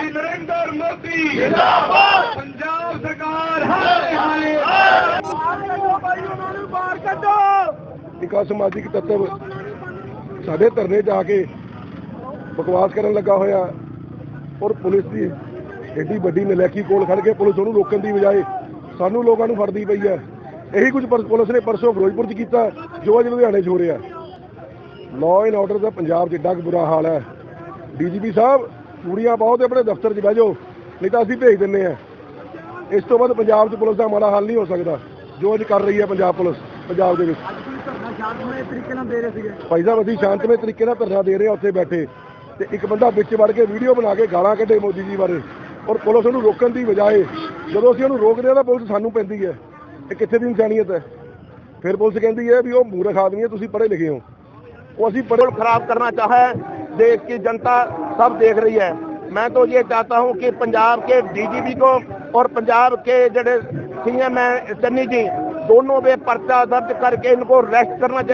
ਸ਼੍ਰੀ ਨਰਿੰਦਰ ਮੋਦੀ। ਜਿੰਦਾਬਾਦ। ਪੰਜਾਬ ਸਰਕਾਰ ਹਾਏ ਹਾਏ ਬਾਹਰ ਕੱਢੋ ਭਾਈ ਉਹਨਾਂ ਨੂੰ ਬਾਹਰ ਕੱਢੋ। ਇੱਕ ਸਮਾਜਿਕ ਤੱਤਵ ਸਾਡੇ ਧਰਨੇ ਆ ਕੇ ਬਕਵਾਸ ਕਰਨ ਲੱਗਾ ਹੋਇਆ ਔਰ ਪੁਲਿਸ ਦੀ ਏਡੀ ਵੱਡੀ ਨਲੈਕੀ ਕੋਲ ਖੜ ਕੇ ਪੁਲਿਸ ਉਹਨੂੰ ਰੋਕਣ ਦੀ ਬਜਾਏ ਸਾਨੂੰ ਲੋਕਾਂ ਨੂੰ ਫੜਦੀ ਪਈ ਹੈ। ਇਹੀ ਕੁਝ ਪੁਲਿਸ ਨੇ ਪਰਸੋਂ ਫਿਰੋਜ਼ਪੁਰ 'ਚ ਕੀਤਾ ਜੋ ਅੱਜ ਲੁਧਿਆਣੇ 'ਚ ਹੋ ਰਿਹਾ। ਲਾਅ ਐਂਡ ਆਰਡਰ ਦਾ ਪੰਜਾਬ 'ਚ ਏਡਾ ਕੁ ਬੁਰਾ ਹਾਲ ਹੈ। ਡੀਜੀਪੀ ਸਾਹਿਬ ਚੂੜੀਆਂ ਪਾਓ ਤੇ ਆਪਣੇ ਦਫ਼ਤਰ 'ਚ ਬਹਿ ਜਾਓ ਨਹੀਂ ਤਾਂ ਅਸੀਂ ਭੇਜ ਦਿੰਨੇ ਆ ਇਸ ਤੋਂ ਬਾਅਦ ਪੰਜਾਬ 'ਚ ਪੁਲਿਸ ਦਾ ਮਾੜਾ ਹੱਲ ਨਹੀਂ ਹੋ ਸਕਦਾ ਜੋ ਅੱਜ ਕਰ ਰਹੀ ਹੈ ਪੰਜਾਬ ਪੁਲਿਸ ਪੰਜਾਬ ਦੇ ਵਿੱਚ। ਭਾਈ ਸਾਹਿਬ ਅਸੀਂ ਸ਼ਾਂਤਮਈ ਤਰੀਕੇ ਨਾਲ ਧਰਨਾ ਦੇ ਰਹੇ ਹਾਂ ਉੱਥੇ ਬੈਠੇ। ਤੇ ਇੱਕ ਬੰਦਾ ਵਿੱਚ ਵੜ ਕੇ ਵੀਡੀਓ ਬਣਾ ਕੇ ਗਾਲਾਂ ਕੱਢੇ ਮੋਦੀ ਜੀ ਬਾਰੇ ਔਰ ਪੁਲਿਸ ਉਹਨੂੰ ਰੋਕਣ ਦੀ ਬਜਾਏ ਜਦੋਂ ਅਸੀਂ ਉਹਨੂੰ ਰੋਕਦੇ ਹਾਂ ਤਾਂ ਪੁਲਿਸ ਸਾਨੂੰ ਪੈਂਦੀ ਹੈ ਇਹ ਕਿੱਥੇ ਦੀ ਇਨਸਾਨੀਅਤ ਹੈ? ਫਿਰ ਪੁਲਿਸ ਕਹਿੰਦੀ ਹੈ ਵੀ ਉਹ ਮੂਰਖ ਆਦਮੀ ਹੈ ਤੁਸੀਂ ਪੜ੍ਹੇ ਲਿਖੇ ਹੋ। ਉਹ ਅਸੀਂ ਪੜ੍ਹੇ ਖਰਾਬ ਕਰਨਾ ਚਾਹੇ देश की जनता सब देख रही है। मैं तो ये चाहता हूँ कि पंजाब के डीजीपी को और पंजाब के जड़े सीएम है, चन्नी जी, दोनों पे पर्चा दर्ज करके इनको रेस्ट करना चाहिए।